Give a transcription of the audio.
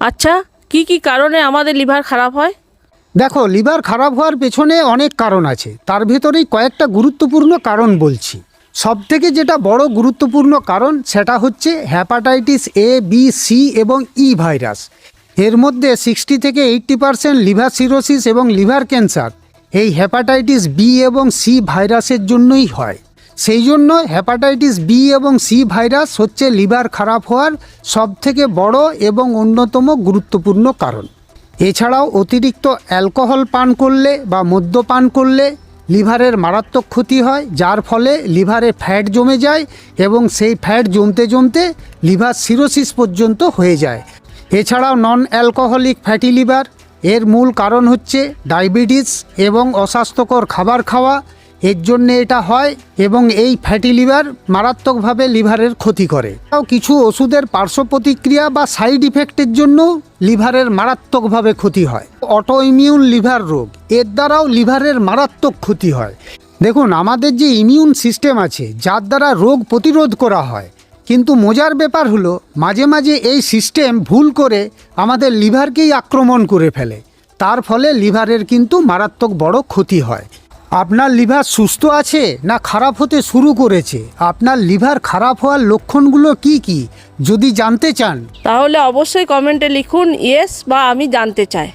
আচ্ছা কি কি কারণে আমাদের লিভার খারাপ হয়? দেখো, লিভার খারাপ হওয়ার পেছনে অনেক কারণ আছে। তার ভেতরেই কয়েকটা গুরুত্বপূর্ণ কারণ বলছি। সব থেকে যেটা বড় গুরুত্বপূর্ণ কারণ, সেটা হচ্ছে হ্যাপাটাইটিস এ বি সি এবং ই ভাইরাস এর মধ্যে সিক্সটি থেকে এইট্টি পারসেন্ট লিভার সিরোসিস এবং লিভার ক্যান্সার। এই হ্যাপাটাইটিস বি এবং সি ভাইরাসের জন্যই হয়। সেই জন্য হ্যাপাটাইটিস বি এবং সি ভাইরাস হচ্ছে লিভার খারাপ হওয়ার সবথেকে বড় এবং অন্যতম গুরুত্বপূর্ণ কারণ। এছাড়াও অতিরিক্ত অ্যালকোহল পান করলে বা মদ্যপান করলে লিভারের মারাত্মক ক্ষতি হয়, যার ফলে লিভারে ফ্যাট জমে যায় এবং সেই ফ্যাট জমতে জমতে লিভার সিরোসিস পর্যন্ত হয়ে যায়। এছাড়াও নন অ্যালকোহলিক ফ্যাটি লিভার এর মূল কারণ হচ্ছে ডায়াবেটিস এবং অস্বাস্থ্যকর খাবার খাওয়া এর জন্য এটা হয় এবং এই ফ্যাটি লিভার মারাত্মকভাবে লিভারের ক্ষতি করে। তাও কিছু ওষুধের পার্শ্ব প্রতিক্রিয়া বা সাইড ইফেক্টের জন্য লিভারের মারাত্মকভাবে ক্ষতি হয়। অটো ইমিউন লিভার রোগ, এর দ্বারাও লিভারের মারাত্মক ক্ষতি হয়। দেখুন, আমাদের যে ইমিউন সিস্টেম আছে, যার দ্বারা রোগ প্রতিরোধ করা হয়, কিন্তু মজার ব্যাপার হলো, মাঝে মাঝে এই সিস্টেম ভুল করে আমাদের লিভারকেই আক্রমণ করে ফেলে। তার ফলে লিভারের কিন্তু মারাত্মক বড় ক্ষতি হয়। আপনার লিভার সুস্থ আছে না খারাপ হতে শুরু করেছে? আপনার লিভার খারাপ হওয়ার লক্ষণগুলো কি কি? যদি জানতে চান। তাহলে অবশ্যই কমেন্টে লিখুন ইয়েস বা আমি জানতে চাই।